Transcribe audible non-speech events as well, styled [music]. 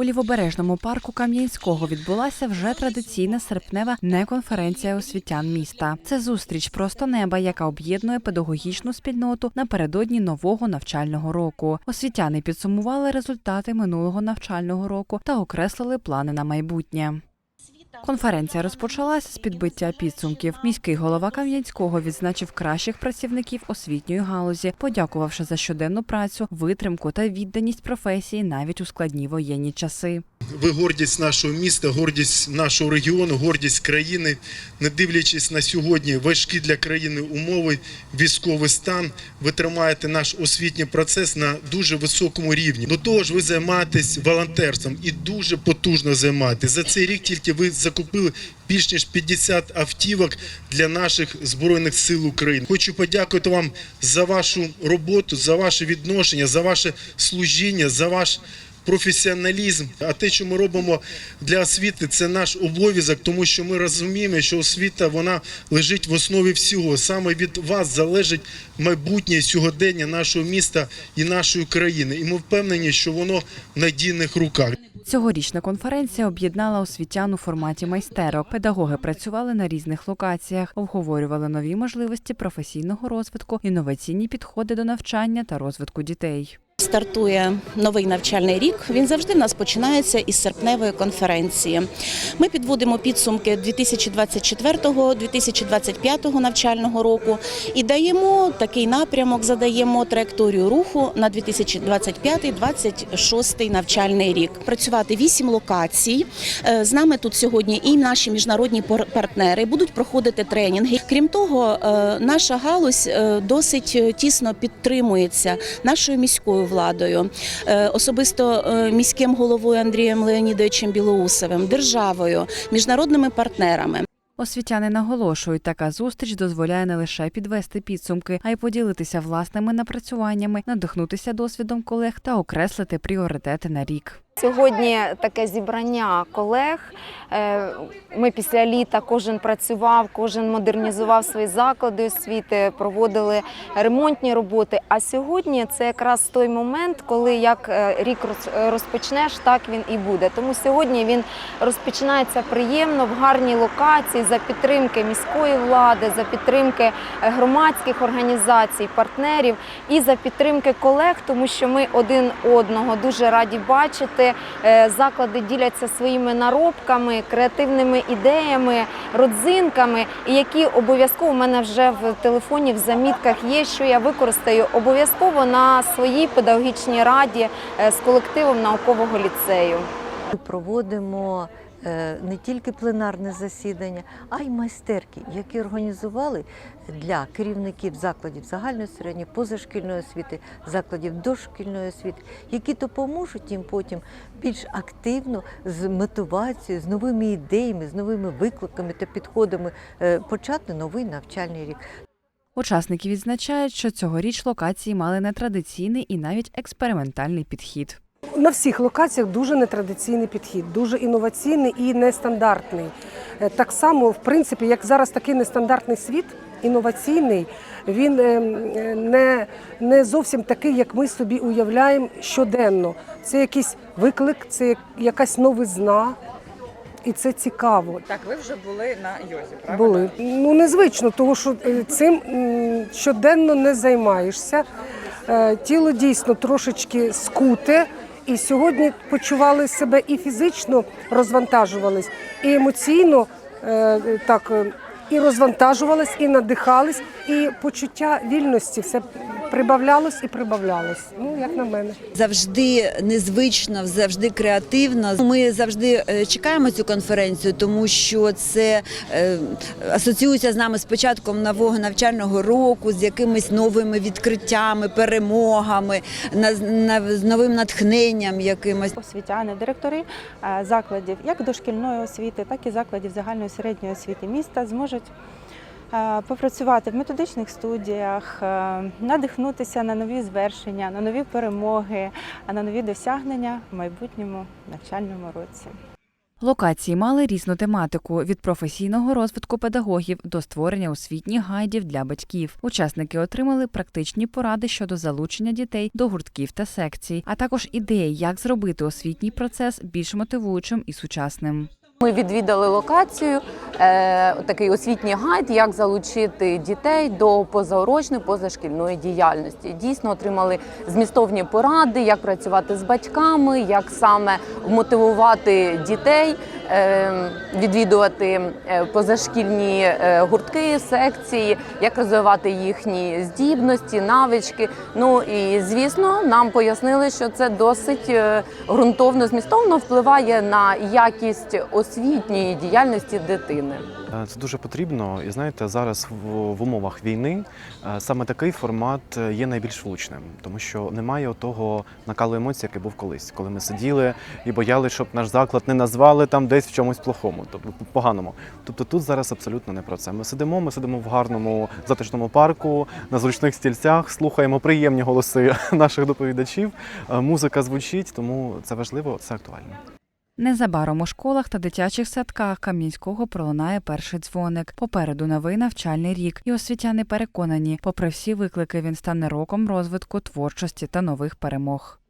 У лівобережному парку Кам'янського відбулася вже традиційна серпнева неконференція освітян міста. Це зустріч просто неба, яка об'єднує педагогічну спільноту напередодні нового навчального року. Освітяни підсумували результати минулого навчального року та окреслили плани на майбутнє. Конференція розпочалася з підбиття підсумків. Міський голова Кам'янського відзначив кращих працівників освітньої галузі, подякувавши за щоденну працю, витримку та відданість професії навіть у складні воєнні часи. Ви гордість нашого міста, гордість нашого регіону, гордість країни. Не дивлячись на сьогодні важкі для країни умови, військовий стан, ви тримаєте наш освітній процес на дуже високому рівні. До того ж, ви займаєтесь волонтерством і дуже потужно займаєтесь. За цей рік тільки ви закупили більш ніж 50 автівок для наших збройних сил України. Хочу подякувати вам за вашу роботу, за ваше відношення, за ваше служіння, за ваш професіоналізм. А те, що ми робимо для освіти, це наш обов'язок, тому що ми розуміємо, що освіта вона лежить в основі всього. Саме від вас залежить майбутнє сьогодення нашого міста і нашої країни. І ми впевнені, що воно в надійних руках. Цьогорічна конференція об'єднала освітян у форматі майстерок. Педагоги працювали на різних локаціях, обговорювали нові можливості професійного розвитку, інноваційні підходи до навчання та розвитку дітей. Стартує новий навчальний рік. Він завжди в нас починається із серпневої конференції. Ми підводимо підсумки 2024-2025 навчального року і даємо такий напрямок, задаємо траєкторію руху на 2025-2026 навчальний рік. Працювати вісім локацій. Е, З нами тут сьогодні і наші міжнародні пар- партнери будуть проходити тренінги. Крім того, е, наша галузь е, досить тісно підтримується нашою міською владою, е, особисто е, міським головою Андрієм Леонідовичем Білоусовим, державою, міжнародними партнерами. Освітяни наголошують, така зустріч дозволяє не лише підвести підсумки, а й поділитися власними напрацюваннями, надихнутися досвідом колег та окреслити пріоритети на рік. Сьогодні таке зібрання колег. Е, Ми після літа кожен працював, кожен модернізував свої заклади освіти, проводили ремонтні роботи. А сьогодні це якраз той момент, коли як е, рік розпочнеш, так він і буде. Тому сьогодні він розпочинається приємно в гарній локації за підтримки міської влади, за підтримки е, громадських організацій, партнерів і за підтримки колег, тому що ми один одного дуже раді бачити. Е, Заклади діляться своїми наробками, креативними ідеями, родзинками, і які обов'язково у мене вже в телефоні в замітках є, що я використаю обов'язково на своїй педагогічній раді е, з колективом наукового ліцею. Проводимо не тільки пленарне засідання, а й майстерки, які організували для керівників закладів загальної середньої, позашкільної освіти, закладів дошкільної освіти, які допоможуть їм потім більш активно з мотивацією, з новими ідеями, з новими викликами та підходами е, почати новий навчальний рік. Учасники відзначають, що цьогоріч локації мали нетрадиційний і навіть експериментальний підхід. На всіх локаціях дуже нетрадиційний підхід, дуже інноваційний і нестандартний. Е, Так само, в принципі, як зараз такий нестандартний світ, інноваційний, він е, е, не, не зовсім такий, як ми собі уявляємо щоденно. Це якийсь виклик, це якась новизна, і це цікаво. Так, ви вже були на йозі, правда? Були. Ну, незвично, тому що цим щоденно не займаєшся. Тіло дійсно трошечки скуте, і сьогодні почували себе і фізично розвантажувались, і емоційно е, так е, і розвантажувались, і надихались, і почуття вільності все прибавлялось і прибавлялось. Ну, як на мене. завжди незвично, завжди креативно. Ми завжди е, чекаємо цю конференцію, тому що це е, асоціюється з нами з початком нового навчального року, з якимись новими відкриттями, перемогами, з новим натхненням якимось. освітяни, директори е, закладів як дошкільної освіти, так і закладів загальної середньої освіти міста зможуть попрацювати в методичних студіях, е, надихнутися на нові звершення, на нові перемоги, а на нові досягнення в майбутньому навчальному році. Локації мали різну тематику від професійного розвитку педагогів до створення освітніх гайдів для батьків. Учасники отримали практичні поради щодо залучення дітей до гуртків та секцій, а також ідеї, як зробити освітній процес більш мотивуючим і сучасним. Ми відвідали локацію, е, такий освітній гайд, як залучити дітей до позаурочної, позашкільної діяльності. Дійсно отримали змістовні поради, як працювати з батьками, як саме мотивувати дітей, е, відвідувати е, позашкільні е, гуртки, секції, як розвивати їхні здібності, навички. Ну і звісно, нам пояснили, що це досить е, ґрунтовно, змістовно впливає на якість освітньої діяльності дитини. Е, Це дуже потрібно, і знаєте, зараз в, в умовах війни е, саме такий формат е, є найбільш влучним, тому що немає того накалу емоцій, який був колись, коли ми сиділи і боялися, щоб наш заклад не назвали там десь в чомусь плохому, тобто поганому. Тобто тут зараз абсолютно не про це. Ми сидимо, ми сидимо в гарному затишному парку, на зручних стільцях, слухаємо приємні голоси [laughs] наших доповідачів. е, Музика звучить, тому це важливо, це актуально. Незабаром у школах та дитячих садках Кам'янського пролунає перший дзвоник. Попереду новий навчальний рік, і освітяни переконані, попри всі виклики, він стане роком розвитку творчості та нових перемог.